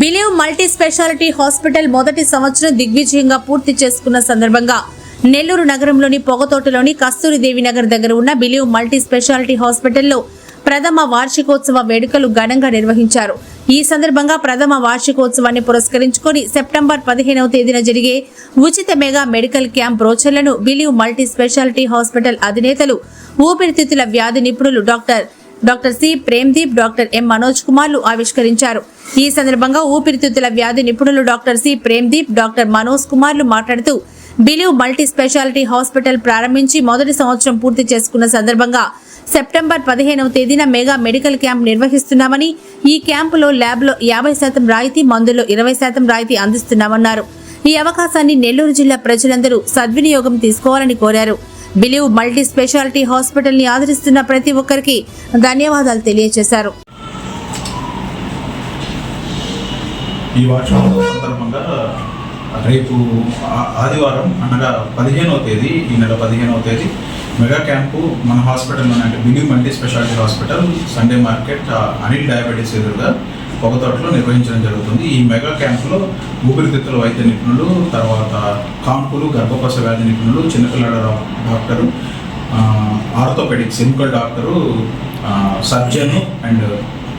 Believe multi speciality hospital మొదటి సంవత్సరం దిగ్విజయంగా పూర్తి చేసుకున్న సందర్భంగా నెల్లూరు నగరంలోని పొగతోటలోని కస్తూరిదేవి నగర్ దగ్గర ఉన్న బిలీవ్ మల్టీ స్పెషాలిటీ హాస్పిటల్లో ప్రథమ వార్షికోత్సవ వేడుకలు ఘనంగా నిర్వహించారు. ఈ సందర్భంగా ప్రథమ వార్షికోత్సవాన్ని పురస్కరించుకొని సెప్టెంబర్ పదిహేనవ తేదీన జరిగే ఉచిత మెగా మెడికల్ క్యాంప్ బ్రోచర్లను బిలీవ్ మల్టీ స్పెషాలిటీ హాస్పిటల్ అధినేతలు ఊపిరితిత్తుల వ్యాధి నిపుణులు doctor doctor C Premdeep doctor M Manoj కుమార్లు ఆవిష్కరించారు. ఈ సందర్భంగా ఊపిరితిత్తుల వ్యాధి నిపుణులు doctor C Premdeep doctor Manoj కుమార్లు మాట్లాడుతూ బిలీవ్ మల్టీ స్పెషాలిటీ హాస్పిటల్ ప్రారంభించి మొదటి సంవత్సరం పూర్తి చేసుకున్న సందర్భంగా సెప్టెంబర్ పదిహేనవ తేదీన మెగా మెడికల్ క్యాంప్ నిర్వహిస్తున్నామని ఈ క్యాంపులో ల్యాబ్లో యాభై శాతం రాయితీ మందుల్లో ఇరవై శాతం రాయితీ అందిస్తున్నామన్నారు. ఈ అవకాశాన్ని నెల్లూరు జిల్లా ప్రజలందరూ సద్వినియోగం తీసుకోవాలని కోరారు. బిలీవ్ మల్టీ స్పెషాలిటీ హాస్పిటల్ని ఆదరిస్తున్న ప్రతి ఒక్కరికి ధన్యవాదాలు తెలియజేశారు. ఈ వార్షికోత్సవ సందర్భంగా రేపు ఆదివారం అనగా పదిహేనవ తేదీ ఈ నెల పదిహేనవ తేదీ మెగా క్యాంపు మన హాస్పిటల్లోనే అంటే బిగి multi speciality hospital Sunday market Anil diabetes ఎదురుగా పొగతోటలో నిర్వహించడం జరుగుతుంది. ఈ మెగా క్యాంపులో ఊపిరితిత్తుల వైద్య నిపుణులు తర్వాత కాంపులు గర్భకోశ వ్యాధి నిపుణులు చిన్నపిల్లల డాక్టరు ఆర్థోపెడిక్ ఆర్థోపెడిక్స్ ఎముకల్ డాక్టరు సర్జను అండ్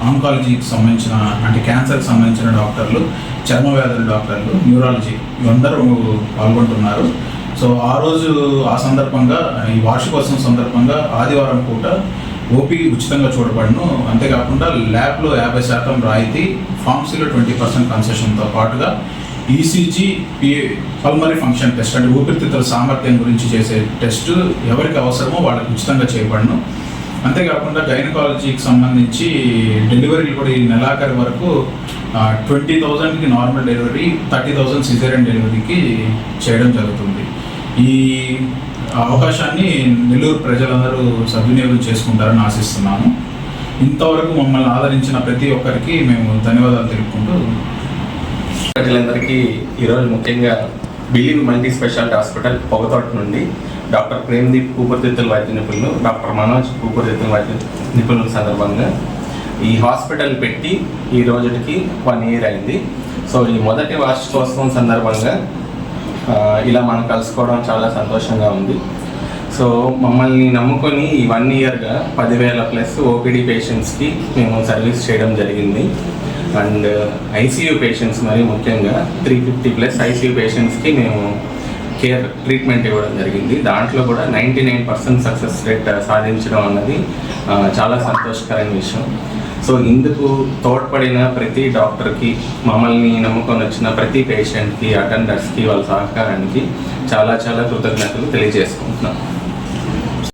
ఆంకాలజీకి సంబంధించిన అంటే క్యాన్సర్కి సంబంధించిన డాక్టర్లు చర్మ వ్యాధుల డాక్టర్లు న్యూరాలజీ ఇవందరూ పాల్గొంటున్నారు. సో ఆ రోజు ఆ సందర్భంగా ఈ వార్షికోత్సవం సందర్భంగా ఆదివారం పూట ఓపీ ఉచితంగా చూడబడును. అంతేకాకుండా ల్యాబ్లో యాభై శాతం రాయితీ ఫార్మసీలో ట్వంటీ పర్సెంట్ కన్సెషన్తో పాటుగా ECG P pulmonary function test అంటే ఊపిరితిత్తుల సామర్థ్యం గురించి చేసే టెస్ట్ ఎవరికి అవసరమో వాళ్ళకి ఉచితంగా చేయబడను. అంతేకాకుండా గైనకాలజీకి సంబంధించి డెలివరీలు కూడా ఈ నెలాఖరి వరకు ట్వంటీ థౌజండ్కి normal delivery thirty thousand caesarean డెలివరీకి చేయడం జరుగుతుంది. ఈ అవకాశాన్ని నెల్లూరు ప్రజలందరూ సద్వినియోగం చేసుకుంటారని ఆశిస్తున్నాము. ఇంతవరకు మమ్మల్ని ఆదరించిన ప్రతి ఒక్కరికి మేము ధన్యవాదాలు తెలుపుకుంటూ ప్రజలందరికీ ఈరోజు ముఖ్యంగా Believe multi speciality hospital Pogathota నుండి డాక్టర్ ప్రేమ్దీప్ ఊపిరితిత్తుల వైద్య నిపుణులు డాక్టర్ మనోజ్ ఊపిరితిత్తుల వైద్య నిపుణుల సందర్భంగా ఈ హాస్పిటల్ పెట్టి ఈ రోజుకి వన్ ఇయర్ అయింది. సో ఈ మొదటి వార్షికోత్సవం సందర్భంగా ఇలా మనం కలుసుకోవడం చాలా సంతోషంగా ఉంది. సో మమ్మల్ని నమ్ముకొని ఈ వన్ ఇయర్గా పదివేల ప్లస్ ఓపీడీ పేషెంట్స్కి మేము సర్వీస్ చేయడం జరిగింది. అండ్ ఐసీయూ పేషెంట్స్ మరి ముఖ్యంగా త్రీ ఫిఫ్టీ ప్లస్ ఐసీయూ పేషెంట్స్కి మేము కేర్ ట్రీట్మెంట్ ఇవ్వడం జరిగింది. దాంట్లో కూడా ninety nine percent success rate సాధించడం అన్నది చాలా సంతోషకరమైన విషయం. సో ఇందుకు తోడ్పడిన ప్రతి డాక్టర్కి మమ్మల్ని నమ్ముకొని వచ్చిన ప్రతి పేషెంట్కి అటెండర్స్కి వాళ్ళ సహకారానికి చాలా చాలా కృతజ్ఞతలు తెలియజేసుకుంటున్నాం.